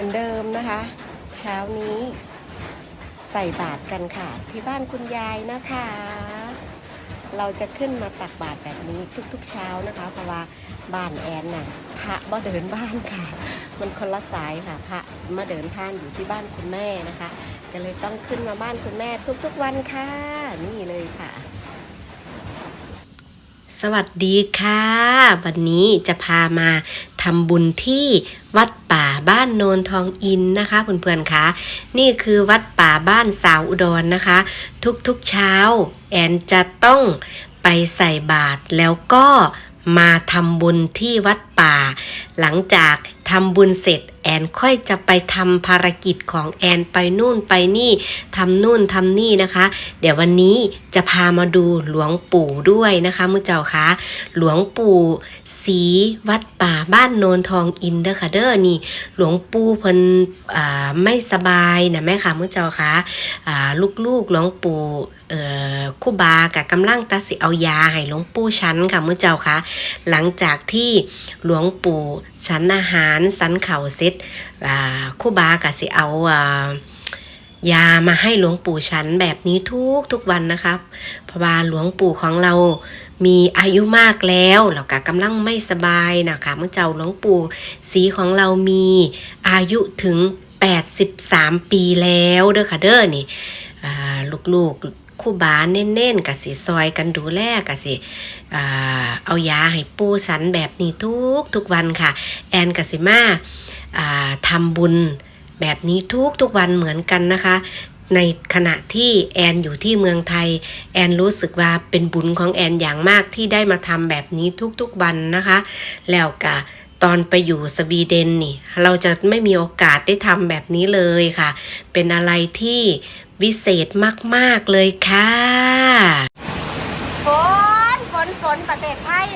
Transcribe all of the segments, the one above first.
มือนเดิมนะคะ เช้านี้ใส่บาตรกันค่ะ ที่บ้านคุณยายนะคะ เราจะขึ้นมาตักบาตรแบบนี้ทุกๆเช้านะคะ เพราะว่าบ้านแอนน่ะพระบ่เดินบ้านค่ะ มันคนละสายค่ะ พระมาเดินท่านอยู่ที่บ้านคุณแม่นะคะ ก็เลยต้องขึ้นมาบ้านคุณแม่ทุกๆวันค่ะ นี่เลยค่ะ สวัสดีค่ะ วันนี้จะพามาทำบุญที่วัดป่าบ้านโนนทองอินนะคะเพื่อนๆคะนี่คือวัดป่าบ้านสาวอุดรนะคะ ทุกๆเช้า แอนจะต้องไปใส่บาตรแล้วก็มาทำบุญที่วัดป่า หลังจากทำบุญเสร็จ แอนค่อยจะไปทำภารกิจของแอนไปนู่นไปนี่ทำนู่นทำนี่นะคะ เดี๋ยววันนี้จะพามาดูหลวงปู่ด้วยนะคะมุอเจ้าคะหลวงปู่ศีวัดป่าบ้านโนนทองอินเด้อค่ะเด้อนี่ หลวงปู่เพิ่นไม่สบายนะแม่ค่ะมุอเจ้าคะลูกๆหลวงปู่คู่บากับกำลังตัดสิเอายาให้หลวงปู่ชั้นค่ะมุอเจ้าคะหลังจากที่หลวงปู่ฉันอาหารสันเข่าเสร็จอ่าครู่บากสิเอาอายามาให้หลวงปู่ฉันแบบนี้ทุกทุกวันนะคะเพราะว่าหลวงปู่ของเรามีอายุมากแล้วแล้วก็กำลังไม่สบายนะคะเมื่อเจ้าหลวงปู่สีของเรามีอายุถึง 83 ปีแล้วเด้อค่ะเด้อนี่ลูกๆคู่บาเน่นๆกับสิซอยกันดูแลกับสิเอายาให้ปูสันแบบนี้ทุกทุกวันค่ะ แอนกับสิมาอ่า ทำบุญแบบนี้ทุกทุกวันเหมือนกันนะคะ ในขณะที่แอนอยู่ที่เมืองไทย แอนรู้สึกว่าเป็นบุญของแอนอย่างมากที่ได้มาทำแบบนี้ทุกๆวันนะคะ แล้วก็ตอนไปอยู่สวีเดนนี่ เราจะไม่มีโอกาสได้ทำแบบนี้เลยค่ะ เป็นอะไรที่วิเศษมากๆเลยค่ะ ฝน ฝน ฝนประเทศไทย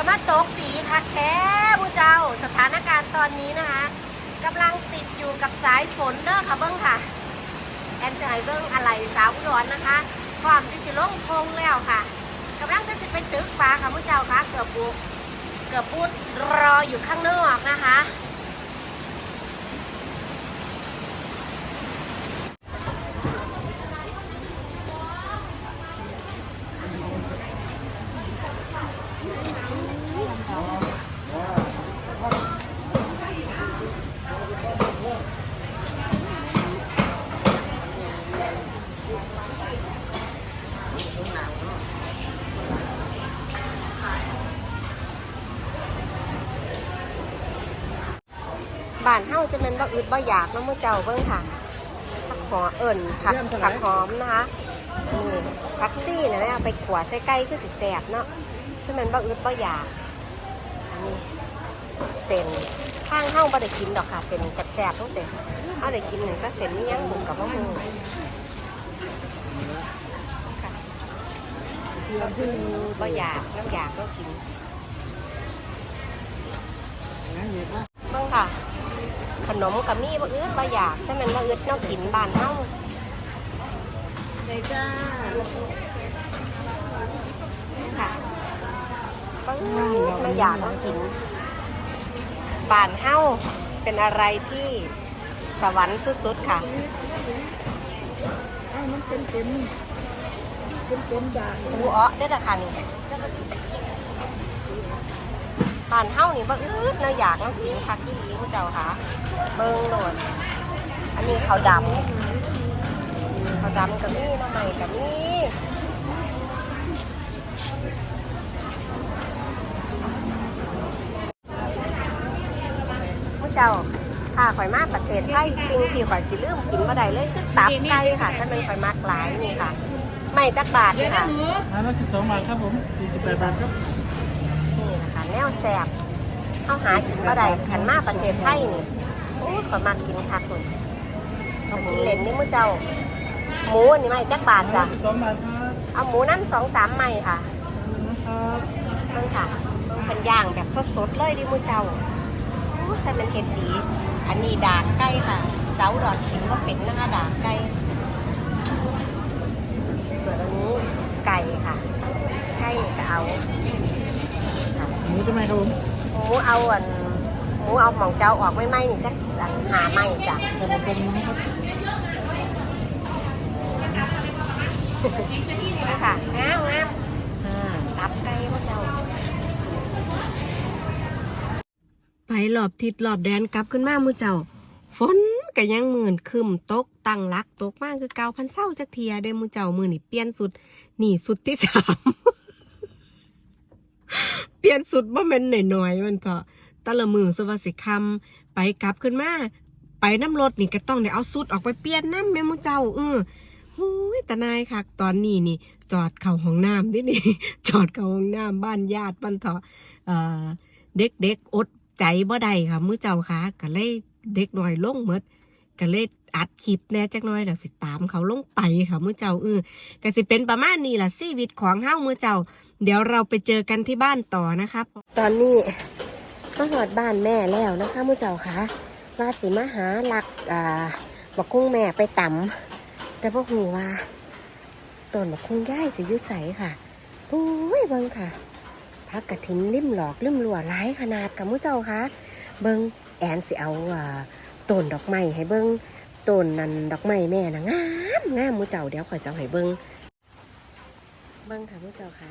สมาตกสีค่ะแค่ผู้เจ้าสถานการณ์ตอนนี้นะคะกำลังติดอยู่กับสายฝนเด้อค่ะเบิ้งค่ะ แอนจะให้เบิ้งอะไรสาวอุดรนะคะความที่จะลงพงแล้วค่ะกำลังจะไปตึกฟ้าค่ะผู้เจ้าค่ะเกือบบุกเกือบพูดรออยู่ข้างนอกนะคะานเฮาจะเป็นบ่อึดบ่อยากเนาะมื้อเจ้าเบิ่งค่ะผักหอมเอิ่นผักผักหอมนะคะนี่ผักซี่นะแม่เอาไปขวดใส่ไก่คือสิแซ่บเนาะจะเป็นบ่อึดบ่อยากอันนี้เส้นข้างเฮาบ่ได้กินดอกค่ะเส้นแซ่บๆตั้งแต่เอาได้กินหนึ่งก็เส้นนี้ยังหมูกับมะม่วงค่ะบ่อยากน้ำอยากก็กินเบิ่งค่ะ ขนมกับมีบ่อืดบ่อยากใช่มันบ่อืดเนาะกินบ้านเฮาเลยจ้าค่ะบ่อืดมันอยากเนาะกินบ้านเฮาเป็นอะไรที่สวรรค์สุดๆค่ะไอ้มันเป็นเป็นเป็นเป็นด่างหูอ้อเด้อค่ะนี่ บ้านเฮานี่บ่อืดเนาะอยากนาะกินคักที่อีผู้เจ้าค่ะ เบิ่งโลดอันนี้ขาวดำขาวดำกับมีน้ำใหม่กับมีผู้เจ้าถ้าข่อยมาประเทศไทยสิ่งที่ข่อยสิลืมกินบ่ได้เลยคือตับไก่ค่ะถ้าเป็นข่อยมากหลายนี่ค่ะ ไม่จักบาทนี่ค่ะอันละสิบสองบาทครับผมสี่สิบแปดบาทครับ แนวแสบเข้าหากินบ่ได้ขันมาประเทศไทยนี่โอ้ขอมากกินคักคุณกินเล่นนี่มื้อเจ้า หมูอันนี้ไม่จักบาทจ้ะสองบาทครับเอาหมูน้ำสองสามไม้ค่ะนะครับเพิ่นค่ะเพิ่นเป็นย่างแบบสดๆเลยดิมื้อเจ้าอู้ใส่เป็นเห็ดดี อันนี้ดากไก่ค่ะ เสาดอนกินก็เป็นนะคะดากไก่ส่วนอันนี้ไก่ค่ะไก่ก็เอา หมูจะไหมครับผมหมูเอาอันหมูหูเอาหมองเจ้าออกไม่ไหมนี่จะหาไหมจ้ะแต่มันเป็นนะครับค่ะงามงามอ่าตับไก่พระเจ้าไปหลอบทิศหลอบแดนกลับขึ้นมามือเจ้า ฝนก็ยังหมื่นคึมตกตั้งรักตกมากคือเกาพันเศร้าจักเทียได้มือเจ้ามือนี่เปลี่ยนสุด นี่สุดที่สาม เปลี่ยนสุดบ่แม่นหน่อยๆมันก็ตะละมือสวัสดิคำไปกลับขึ้นมาไปน้ำรถนี่ก็ต้องได้เอาสุดออกไปเปลี่ยนน้ำแม่มือเจ้าเออหูยตานายค่ะ ตอนนี้นี่ จอดเข้าห้องน้ำดินี่จอดเข้าห้องน้ำบ้านญาติบ้านเถาะเอ่อเด็กเด็กๆอดใจบ่ได้ค่ะมื้อเจ้าค่ะก็เลยเด็กน้อยลงหมดก็เลยอัดคลิปแน่จักหน่อยแล้วสิตามเขาลงไปค่ะมื้อเจ้าเออก็สิเป็นประมาณนี้ล่ะชีวิตของเฮ้ามื้อเจ้า เดี๋ยวเราไปเจอกันที่บ้านต่อนะคะตอนนี้มาหอดบ้านแม่แล้วนะคะมื้อเจ้าค่ะว่าสิมาหาหลักอ่าบักคุ้งแม่ไปต่ำแต่พ่อหูว่าต้นบักคุ้งย่ายสิยุใสค่ะโอ้ยเบิ่งค่ะพักกระถินริมหลอกริมหลัวหลายขนาดกับมุเจ้าคะเบิงแอนสิเอาอ่าต้นดอกไม้ให้เบิงต้นนันดอกไม้แม่นะงามงามมุเจ้าเดี๋ยวข่อยจะเอาให้เบิงเบิงค่ะมุเจ้าคะ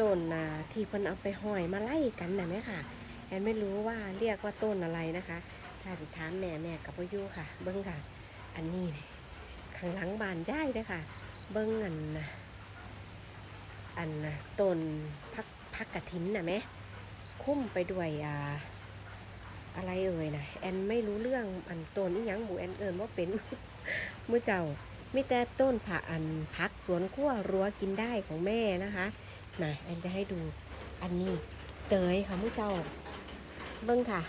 ต้นนะที่เพิ่นเอาไปห้อยมาไล่กันนะแม่ค่ะแอนไม่รู้ว่าเรียกว่าต้นอะไรนะคะ ถ้าสิถามแม่แม่กับพ่อยู่ค่ะ เบิ้งค่ะ อันนี้ข้างหลังบานได้เด้อค่ะ เบิ้งอันนะอันนะต้นพักพักกระถินนะแม่คุ้มไปด้วยอ่าอะไรเอ่ยนะแอนไม่รู้เรื่องอันต้นนี่ยังหมูแอนเอิญว่าเป็นมือเจ้ามีแต่ต้นผักอันพักสวนขั้วรั้วกินได้ของแม่นะคะ นะแอนจะให้ดูอันนี้เตยค่ะมือเจ้า เบิ้งค่ะ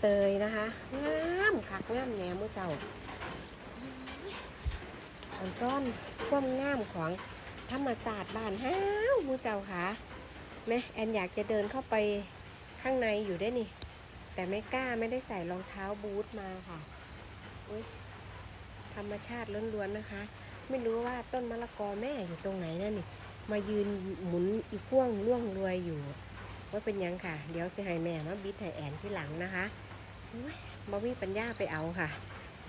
เตยนะคะงามคักงามแหนมมือเจ้าอันซ่อนความงามของธรรมศาสตร์บ้านห้าวมูเจ้าค่ะแม่แอนอยากจะเดินเข้าไปข้างในอยู่ได้นี่ แต่ไม่กล้าไม่ได้ใส่รองเท้าบูทมาค่ะอุ๊ยธรรมชาติล้วนๆนะคะ ไม่รู้ว่าต้นมะละกอแม่อยู่ตรงไหนนั่นนี่ มายืนหมุนอีพ่วงล่วงรวยอยู่ ว่าเป็นยังค่ะ เดี๋ยวเสิให้แม่มาบิดให้แอนที่หลังนะคะมาวิ่งปัญญาไปเอาค่ะ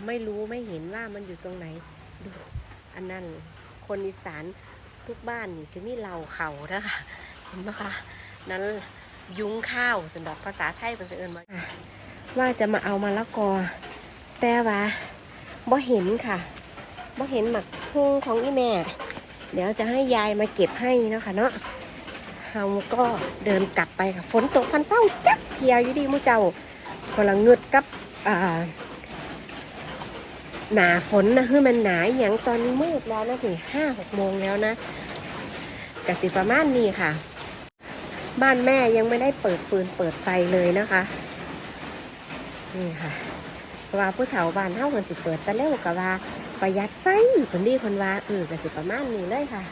ไม่รู้ไม่เห็นว่ามันอยู่ตรงไหน ดู อันนั้นคนอีสานทุกบ้านนี่จะมีเหล่าเขานะคะเห็นไหมคะนั้นยุ้งข้าวสันดอกภาษาไทยเป็นเสเอิญว่าว่าจะมาเอามาละกอ แต่ว่าบ่เห็นค่ะบ่เห็นหมักฮงของอีแม่ เดี๋ยวจะให้ยายมาเก็บให้เนาะคะเนาะเฮาก็เดินกลับไปค่ะฝนตกพันเศร้าจักเทียอยู่ดีมูเจ้ากำลังเงืดกับอ่าหนาฝนนะคือมันหนาอย่างตอนมืดแล้วนะถึงห้าหกโมงแล้วนะกสิประมาณนี้ค่ะ บ้านแม่ยังไม่ได้เปิดฟืนเปิดไฟเลยนะคะนี่ค่ะว่าผู้เฒ่าบ้านเฮาคนสิเปิดแตะเร็วกับว่า ประหยัดไฟคนดีคนว่าเออกสิประมาณนี้เลยค่ะ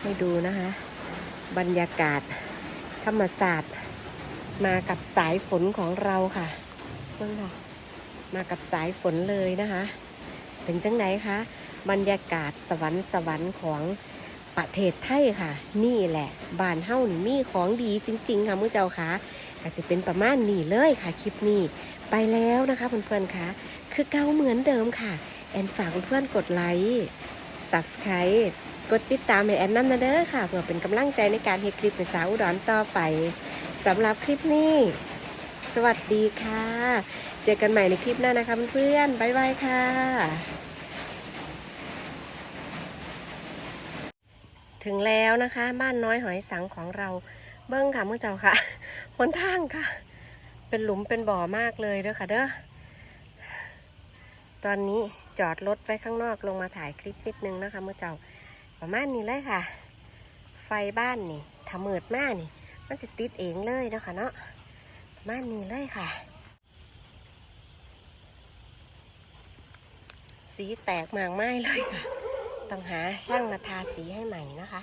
ให้ดูนะคะ บรรยากาศ ธรรมศาสตร์ มากับสายฝนของเราค่ะเพิ่งค่ะ มากับสายฝนเลยนะคะ ถึงจังไหนคะบรรยากาศสวรรค์สวรรค์ของประเทศไทยค่ะ นี่แหละบ้านเฮ้านี่มีของดีจริง ๆ ค่ะมือเจ้าค่ะ ก็จะเป็นประมาณนี้เลยค่ะคลิปนี้ ไปแล้วนะคะเพื่อนๆค่ะ คือเก่าเหมือนเดิมค่ะ แอนฝากเพื่อนๆกดไลค์ subscribe กดติดตามให้แอนน้ำนะเด้อค่ะ เพื่อเป็นกำลังใจในการเฮ็ดคลิปในสาวอุดรต่อไปสำหรับคลิปนี้ สวัสดีค่ะ เจอกันใหม่ในคลิปหน้านะคะเพื่อนๆบ๊ายบายค่ะถึงแล้วนะคะ บ้านน้อยหอยสังของเรา เบิ้งค่ะเมื่อเจ้าค่ะหนทางค่ะ เป็นหลุมเป็นบ่อมากเลยเด้อค่ะเด้อตอนนี้จอดรถไว้ข้างนอกลงมาถ่ายคลิปนิดนึงนะคะเมื่อเจ้าประมาณนี้เลยค่ะ ไฟบ้านนี่ถ้ามืดมากนี่ มันสิติดเองเลยนะคะเนาะประมาณนี้เลยค่ะ สีแตกหมากไม้เลยค่ะต้องหาช่างมาทาสีให้ใหม่นะคะ